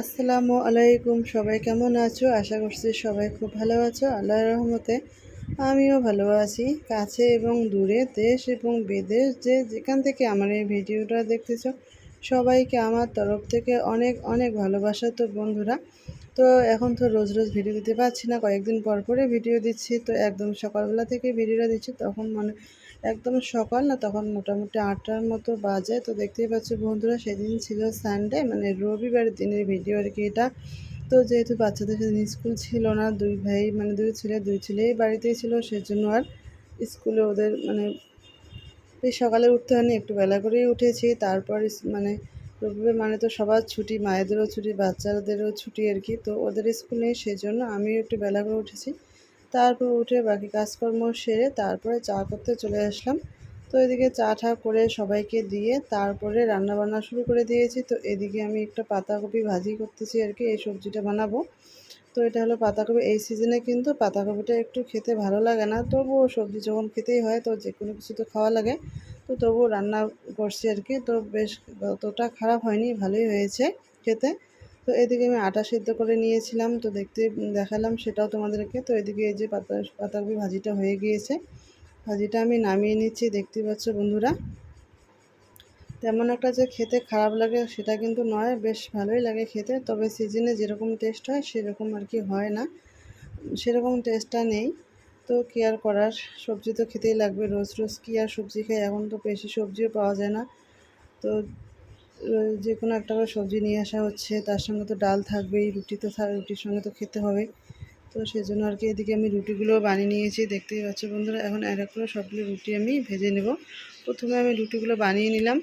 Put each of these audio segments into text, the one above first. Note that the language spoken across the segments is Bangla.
আসসালামু আলাইকুম, সবাই কেমন আছো? আশা করছি সবাই খুব ভালো আছো। আল্লাহর রহমতে আমিও ভালো আছি। কাছে এবং দূরে দেশ এবং বিদেশ যে যেখান থেকে আমার এই ভিডিওটা দেখতেছো, সবাইকে আমার তরফ থেকে অনেক অনেক ভালোবাসা তো বন্ধুরা। তো এখন তো রোজ রোজ ভিডিও দিতে পারছি না, কয়েকদিন পর পরে ভিডিও দিচ্ছি। তো একদম সকালবেলা থেকে ভিডিওটা দিচ্ছি, তখন মানে একদম সকাল না, তখন মোটামুটি আটটার মতো বাজে। তো দেখতেই পাচ্ছ বন্ধুরা, সেদিন ছিল সানডে মানে রবিবার দিনের ভিডিও আর কি এটা। তো যেহেতু বাচ্চাদের সেদিন স্কুল ছিল না, দুই ভাই মানে দুই ছেলে, দুই ছেলেই বাড়িতেই ছিল, সেজন্য আর স্কুলে ওদের মানে এই সকালে উঠতে হয়নি, একটু বেলা করেই উঠেছি। তারপর মানে রবিবার মানে তো সবার ছুটি, মায়েদেরও ছুটি, বাচ্চাদেরও ছুটি আর কি। তো ওদের স্কুল নেই সেই জন্য আমিও একটু বেলা করে উঠেছি। তারপর উঠে বাকি কাজকর্ম সেরে তারপরে চা করতে চলে আসলাম। তো এদিকে চা ঠা করে সবাইকে দিয়ে তারপরে রান্না বান্না শুরু করে দিয়েছি। তো এদিকে আমি একটা পাতাকপি ভাজি করতেছি আর কি, এই সবজিটা বানাবো। তো এটা হলো পাতাকপি। এই সিজনে কিন্তু পাতাকপিটা একটু খেতে ভালো লাগে না, তবুও সবজি যখন খেতেই হয় তো যে কোনো কিছু তো খাওয়া লাগে। তো তবুও রান্না করছি আর কি। তো বেশ অতটা খারাপ হয়নি, ভালোই হয়েছে খেতে। তো এদিকে আমি আটা সিদ্ধ করে নিয়েছিলাম, তো দেখতে দেখালাম সেটাও তোমাদেরকে। তো এদিকে এই যে পাতা, পাতাকপি ভাজিটা হয়ে গিয়েছে, ভাজিটা আমি নামিয়ে নিচ্ছি, দেখতে পাচ্ছ বন্ধুরা। তেমন একটা যে খেতে খারাপ লাগে সেটা কিন্তু নয়, বেশ ভালোই লাগে খেতে, তবে সিজনে যেরকম টেস্ট হয় সেরকম আর কি হয় না, সেরকম টেস্টটা নেই। তো কি আর করার, সবজি তো খেতেই লাগবে, রোজ রোজ কী আর সবজি খাই, এখন তো বেশি সবজিও পাওয়া যায় না। তো যে কোনো একটা করে সবজি নিয়ে আসা হচ্ছে, তার সঙ্গে তো ডাল থাকবেই, রুটি তো রুটির সঙ্গে তো খেতে হবে। তো সেই জন্য আর কি এদিকে আমি রুটিগুলো বানিয়ে নিয়েছি, দেখতেই পাচ্ছ বন্ধুরা, এখন এক এক করে সবগুলো রুটি আমি ভেজে নেব। প্রথমে আমি রুটিগুলো বানিয়ে নিলাম।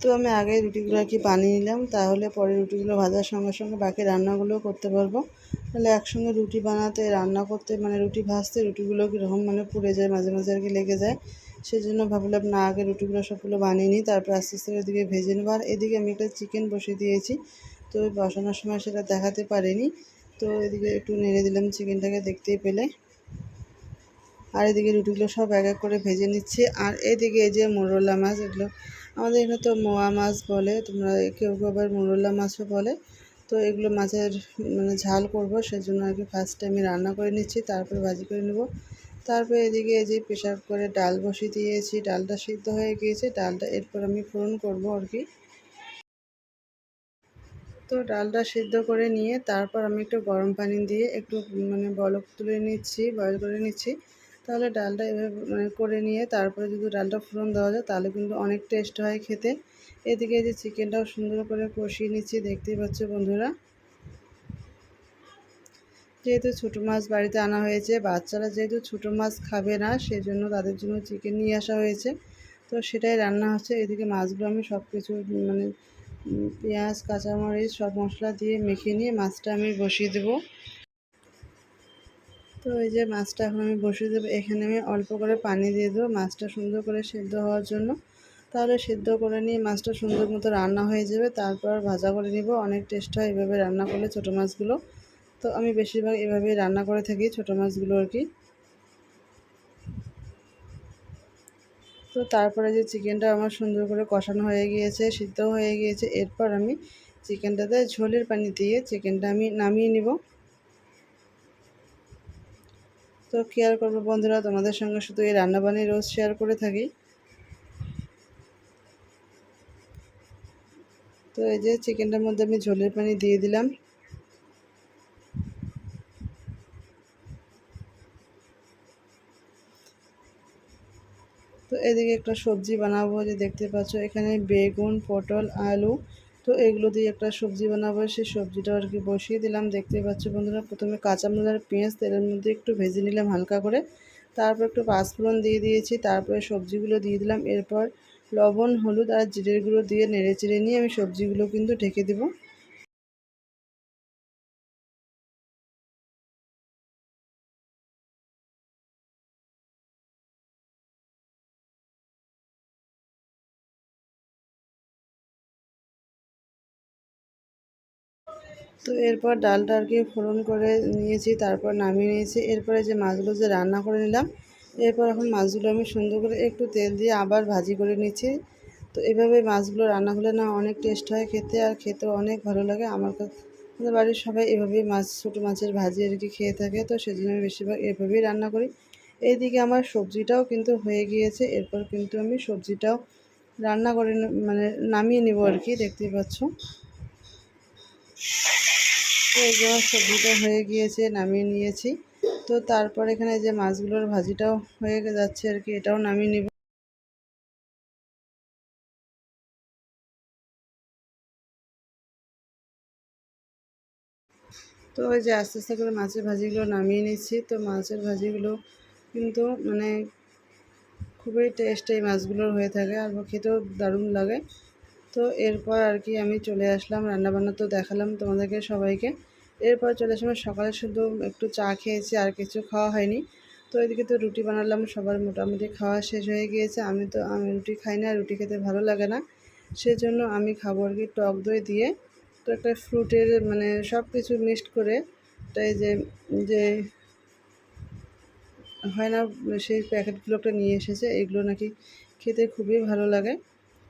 তো আমি আগে রুটিগুলো আর কি বানিয়ে নিলাম, তাহলে পরে রুটিগুলো ভাজার সঙ্গে সঙ্গে বাকি রান্নাগুলোও করতে পারব। তাহলে একসঙ্গে রুটি বানাতে, রান্না করতে মানে রুটি ভাজতে, রুটিগুলো কীরকম মানে পুড়ে যায়, মাঝে মাঝে আর কি লেগে যায়। সেই জন্য ভাবলাম, না, আগে রুটিগুলো সবগুলো বানিয়ে নিই, তারপর আস্তে আস্তে এদিকে ভেজে নেব। আর এদিকে আমি একটা চিকেন বসিয়ে দিয়েছি, তো বসানোর সময় সেটা দেখাতে পারিনি। তো এদিকে একটু নেড়ে দিলাম চিকেনটাকে, দেখতেই পেলে। আর এদিকে রুটিগুলো সব এক এক করে ভেজে নিচ্ছি। আর এদিকে এই যে মোরলা মাছ, এগুলো আমাদের এখানে তো মোয়া মাছ বলে, তোমরা কেউ কেউ আবার মোরলা মাছও বলে। তো এগুলো মাছের মানে ঝাল করব, সেজন্য আর কি ফার্স্টে আমি রান্না করে নিচ্ছি, তারপরে ভাজি করে নেব। তারপরে এদিকে এই যে প্রেশার করে ডাল বসিয়ে দিয়েছি, ডালটা সিদ্ধ হয়ে গিয়েছে, ডালটা এরপর আমি ফোড়ন করব আর কি। তো ডালটা সিদ্ধ করে নিয়ে তারপর আমি একটু গরম পানি দিয়ে একটু মানে বলক তুলে নিচ্ছি বয়ল করে নিচ্ছি। তাহলে ডালটা এভাবে মানে করে নিয়ে তারপরে যদি ডালটা ফোড়ন দেওয়া যায় তাহলে কিন্তু অনেক টেস্ট হয় খেতে। এদিকে যে চিকেনটাও সুন্দর করে কষিয়ে নিচ্ছি, দেখতেই পাচ্ছ বন্ধুরা। যেহেতু ছোটো মাছ বাড়িতে আনা হয়েছে, বাচ্চারা যেহেতু ছোটো মাছ খাবে না, সেজন্য তাদের জন্য চিকেন নিয়ে আসা হয়েছে। তো সেটাই রান্না হচ্ছে। এদিকে মাছগুলো আমি সব কিছু মানে পেঁয়াজ, কাঁচামরিচ, সব মশলা দিয়ে মেখে নিয়ে মাছটা আমি বসিয়ে দেবো। তো এই যে মাছটা এখন আমি বসিয়ে দেবো। এখানে আমি অল্প করে পানি দিয়ে দেবো মাছটা সুন্দর করে সেদ্ধ হওয়ার জন্য। তাহলে সেদ্ধ করে নিয়ে মাছটা সুন্দর মতো রান্না হয়ে যাবে। তারপর ভাজা করে নিব। অনেক টেস্ট হয় এভাবে রান্না করলে ছোটো মাছগুলো। তো আমি বেশিরভাগ এভাবেই রান্না করে থাকি, ছোটো মাছগুলো আর কি। তো তারপরে যে চিকেনটা আমার সুন্দর করে কষানো হয়ে গিয়েছে সিদ্ধ হয়ে গিয়েছে, এরপর আমি চিকেনটাতে ঝোলের পানি দিয়ে চিকেনটা আমি নামিয়ে নিব। তো কেয়ার করব বন্ধুরা, তোমাদের সঙ্গে শুধু এই রান্না রান্নাবান্নি রোজ শেয়ার করে থাকি। তো এই যে চিকেনটার মধ্যে আমি ঝোলের পানি দিয়ে দিলাম। এদিকে একটা সবজি বানাবো যে দেখতে পাচ্ছ, এখানে বেগুন, পটল, আলু। তো এগুলো দিয়ে একটা সবজি বানাবো, সেই সবজিটা আর কি বসিয়ে দিলাম। দেখতে পাচ্ছ বন্ধুরা, প্রথমে কাঁচামরিচ আর পেঁয়াজ তেলের মধ্যে একটু ভেজে নিলাম হালকা করে। তারপর একটু পাঁচফোড়ন দিয়ে দিয়েছি, তারপরে সবজিগুলো দিয়ে দিলাম। এরপর লবণ, হলুদ আর জিরের গুঁড়ো দিয়ে নেড়ে চেড়ে নিয়ে আমি সবজিগুলো কিন্তু ঢেকে দেবো। তো এরপর ডালটা আর কি ফোড়ন করে নিয়েছি, তারপর নামিয়ে নিয়েছি। এরপরে যে মাছগুলো যে রান্না করে নিলাম, এরপর এখন মাছগুলো আমি সুন্দর করে একটু তেল দিয়ে আবার ভাজি করে নিচ্ছি। তো এভাবে মাছগুলো রান্না হলে না অনেক টেস্ট হয় খেতে, আর খেতেও অনেক ভালো লাগে। আমার কাছে বাড়ির সবাই এভাবেই মাছ, ছোটো মাছের ভাজি আর কি খেয়ে থাকে, তো সেজন্য আমি বেশিরভাগ এভাবেই রান্না করি। এইদিকে আমার সবজিটাও কিন্তু হয়ে গিয়েছে, এরপর কিন্তু আমি সবজিটাও রান্না করে মানে নামিয়ে নেব আর কি, দেখতেই পাচ্ছ। তো এই যে সবজিটা হয়ে গিয়েছে, নামিয়ে নিয়েছি। তো তারপর এখানে যে মাছগুলোর ভাজিটাও হয়ে যাচ্ছে আর কি, এটাও নামিয়ে নিব। তো ওই যে আস্তে আস্তে করে মাছের ভাজিগুলো নামিয়ে নিচ্ছি। তো মাছের ভাজিগুলো কিন্তু মানে খুবই টেস্ট এই মাছগুলোর হয়ে থাকে, আর খেতেও দারুণ লাগে। তো এরপর আর কি আমি চলে আসলাম, রান্নাবান্না তো দেখালাম তোমাদেরকে সবাইকে। এরপর চলে আসলাম, সকালে শুধু একটু চা খেয়েছি, আর কিছু খাওয়া হয়নি। তো এদিকে তো রুটি বানালাম, সবার মোটামুটি খাওয়া শেষ হয়ে গিয়েছে। আমি তো, আমি রুটি খাই না, রুটি খেতে ভালো লাগে না। সেজন্য আমি খাব আর কি টক দই দিয়ে। তো একটা ফ্রুটের মানে সব কিছু মিক্সড করে, তাই যে যে হয় না, সেই প্যাকেটগুলো একটা নিয়ে এসেছে, এগুলো নাকি খেতে খুবই ভালো লাগে।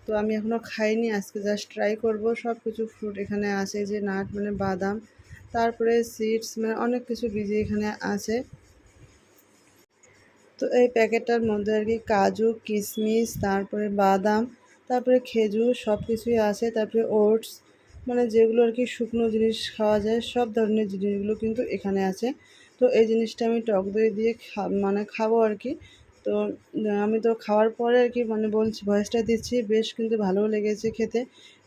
তো আমি এখনও খাইনি, আজকে জাস্ট ট্রাই করব। সব কিছু ফ্রুট এখানে আছে, যে নাট মানে বাদাম, তারপরে সিডস মানে অনেক কিছু বীজ এখানে আছে। তো এই প্যাকেটটার মধ্যে আর কি কাজু কিশমিশ তারপরে বাদাম, তারপরে খেজুর সব কিছুই আছে, তারপরে ওটস মানে যেগুলো আর কি শুকনো জিনিস খাওয়া যায়, সব ধরনের জিনিসগুলো কিন্তু এখানে আছে। তো এই জিনিসটা আমি টক দই দিয়ে মানে খাব আর কি। তো আমি তো খাওয়ার পরে আর কি মানে বলছি, ভয়েসটা দিচ্ছি, বেশ কিন্তু ভালোও লেগেছে খেতে।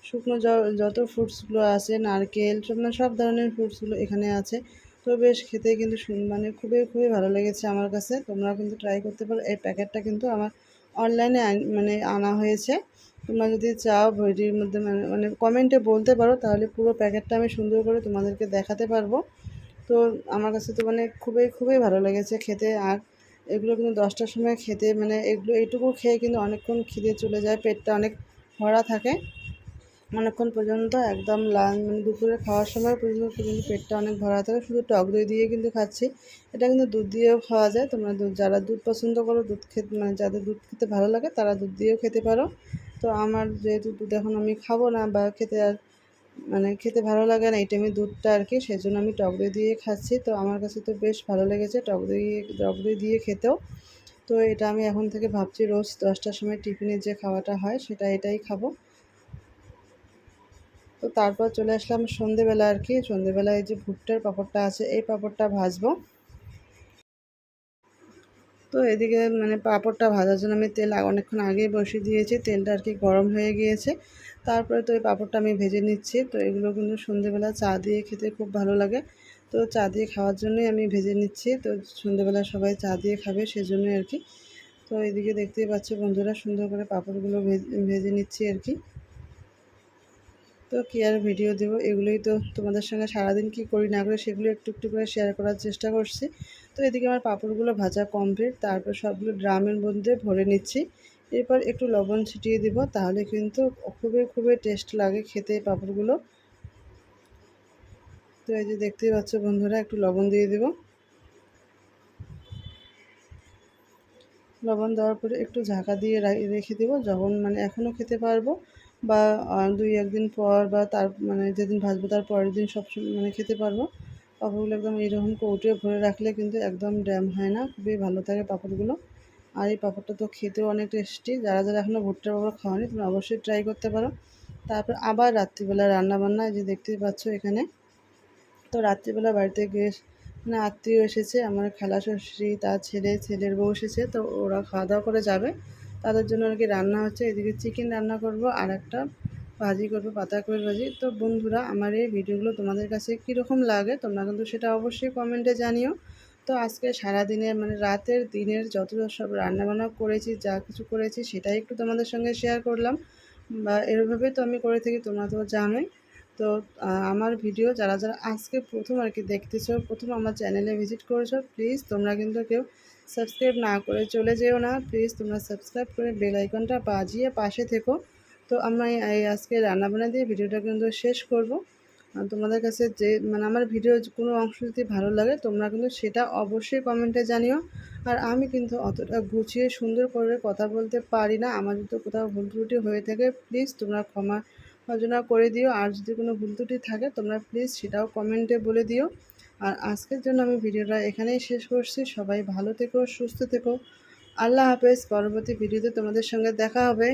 শুকনো যত ফ্রুটসগুলো আছে, নারকেল, সব মানে সব ধরনের ফ্রুটসগুলো এখানে আছে। তো বেশ খেতে কিন্তু মানে খুবই খুবই ভালো লেগেছে আমার কাছে। তোমরা কিন্তু ট্রাই করতে পারো। এই প্যাকেটটা কিন্তু আমার অনলাইনে মানে আনা হয়েছে। তোমরা যদি চাও ভিডিওর মধ্যে মানে মানে কমেন্টে বলতে পারো, তাহলে পুরো প্যাকেটটা আমি সুন্দর করে তোমাদেরকে দেখাতে পারব। তো আমার কাছে তো মানে খুবই খুবই ভালো লেগেছে খেতে। আর এগুলো কিন্তু দশটার সময় খেতে মানে এগুলো এইটুকু খেয়ে কিন্তু অনেকক্ষণ খিদে চলে যায়, পেটটা অনেক ভরা থাকে। অনেকক্ষণ পর্যন্ত একদম লাল মানে দুপুরে খাওয়ার সময় পর্যন্ত পর্যন্ত পেটটা অনেক ভরা থাকে। শুধু টক দই দিয়ে কিন্তু খাচ্ছি। এটা কিন্তু দুধ দিয়েও খাওয়া যায়। তোমরা দুধ যারা দুধ পছন্দ করো, দুধ খেতে মানে যাদের দুধ খেতে ভালো লাগে, তারা দুধ দিয়েও খেতে পারো। তো আমার যেহেতু দুধ এখন আমি খাব না বা খেতে আর মানে খেতে ভালো লাগে না, এই টাইমে দুধটা আর কি সেই জন্য আমি টক দই দিয়ে খাচ্ছি। তো আমার কাছে তো বেশ ভালো লেগেছে টক দই টক দই দিয়ে খেতেও। তো এটা আমি এখন থেকে ভাবছি রোজ দশটার সময় টিফিনের যে খাওয়াটা হয়, সেটা এটাই খাব। তো তারপর চলে আসলাম সন্ধেবেলা আর কি, সন্ধেবেলায় যে ভুট্টার পাঁপড়টা আছে, এই পাঁপড়টা ভাজবো। তো এদিকে মানে পাঁপড়টা ভাজার জন্য আমি তেল অনেকক্ষণ আগেই বসিয়ে দিয়েছি। তেলটা আর কি গরম হয়ে গিয়েছে। তারপরে তো এই পাঁপড়টা আমি ভেজে নিচ্ছি। তো এগুলো কিন্তু সন্ধেবেলা চা দিয়ে খেতে খুব ভালো লাগে। তো চা দিয়ে খাওয়ার জন্যই আমি ভেজে নিচ্ছি। তো সন্ধেবেলা সবাই চা দিয়ে খাবে সেজন্যই আর কি। তো এদিকে দেখতেই পাচ্ছ বন্ধুরা, সুন্দর করে পাঁপড়গুলো ভেজে নিচ্ছি আর কি। তো কী আর ভিডিও দেবো? এগুলোই তো তোমাদের সঙ্গে সারাদিন কি করি না করে সেগুলো একটু একটু করে শেয়ার করার চেষ্টা করছি। তো এদিকে আমার পাঁপড়গুলো ভাজা কমপ্লিট তারপর সবগুলো ড্রামের মধ্যে ভরে নিচ্ছি। এরপর একটু লবণ ছিটিয়ে দিব, তাহলে কিন্তু খুবই খুবই টেস্ট লাগে খেতে পাঁপড়গুলো। তো এই যে দেখতেই পাচ্ছ বন্ধুরা, একটু লবণ দিয়ে দিব। লবণ দেওয়ার পরে একটু ঝাঁকা দিয়ে রেখে দেবো, যখন মানে এখনও খেতে পারব বা দুই, একদিন পর বা তার মানে যেদিন ভাজবো তার পরের দিন সব মানে খেতে পারব। পাঁপড়গুলো একদম এইরকম কৌটে ভরে রাখলে কিন্তু একদম ড্যাম হয় না, খুবই ভালো থাকে পাঁপড়গুলো আর এই পাঁপড়টা তো খেতেও অনেক টেস্টি যারা যারা এখনও ভুট্টার পাঁপড় খাওয়ানি তোমরা অবশ্যই ট্রাই করতে পারো। তারপর আবার রাত্রিবেলা রান্নাবান্না যে দেখতেই পাচ্ছ এখানে। তো রাত্রিবেলা বাড়িতে গিয়ে মানে আত্মীয় এসেছে, আমার খেলা শ্বশুরি, তার ছেলে, ছেলের বউ এসেছে, তো ওরা খাওয়া দাওয়া করে যাবে। তাদের জন্য আর কি রান্না হচ্ছে, এদিকে চিকেন রান্না করব আর একটা ভাজি করব পাতাকপির ভাজি। তো বন্ধুরা, আমার এই ভিডিওগুলো তোমাদের কাছে কীরকম লাগে তোমরা কিন্তু সেটা অবশ্যই কমেন্টে জানিও। তো আজকে সারাদিনের মানে রাতের দিনের যত সব রান্নাবান্না করেছি, যা কিছু করেছি, সেটাই একটু তোমাদের সঙ্গে শেয়ার করলাম। বা এভাবে তো আমি করে থাকি, তোমরা তো জানোই। তো আমার ভিডিও যারা যারা আজকে প্রথম আর কি দেখতেছো, প্রথম আমার চ্যানেলে ভিজিট করেছ প্লিজ তোমরা কিন্তু কেউ সাবস্ক্রাইব না করে চলে যেও না। প্লিজ তোমরা সাবস্ক্রাইব করে বেল আইকনটা বাজিয়ে পাশে থেকো। তো এই আজকে রান্নাবান্না দিয়ে ভিডিওটা কিন্তু শেষ করব। তোমাদের কাছে যে মানে আমার ভিডিওর কোনো অংশ যদি ভালো লাগে, তোমরা কিন্তু সেটা অবশ্যই কমেন্টে জানিও। আর আমি কিন্তু অতটা গুছিয়ে সুন্দর করে কথা বলতে পারি না। আমার যদি কোথাও ভুল ত্রুটি হয়ে থাকে প্লিজ তোমরা ক্ষমা অর্জনা করে দিও। আর যদি কোনো ভুল ত্রুটি থাকে, তোমরা প্লিজ সেটাও কমেন্টে বলে দিও। আর আজকের জন্য আমি ভিডিওটা এখানেই শেষ করছি। সবাই ভালো থেকো, সুস্থ থেকো। আল্লাহ হাফেজ। পরবর্তী ভিডিওতে তোমাদের সঙ্গে দেখা হবে।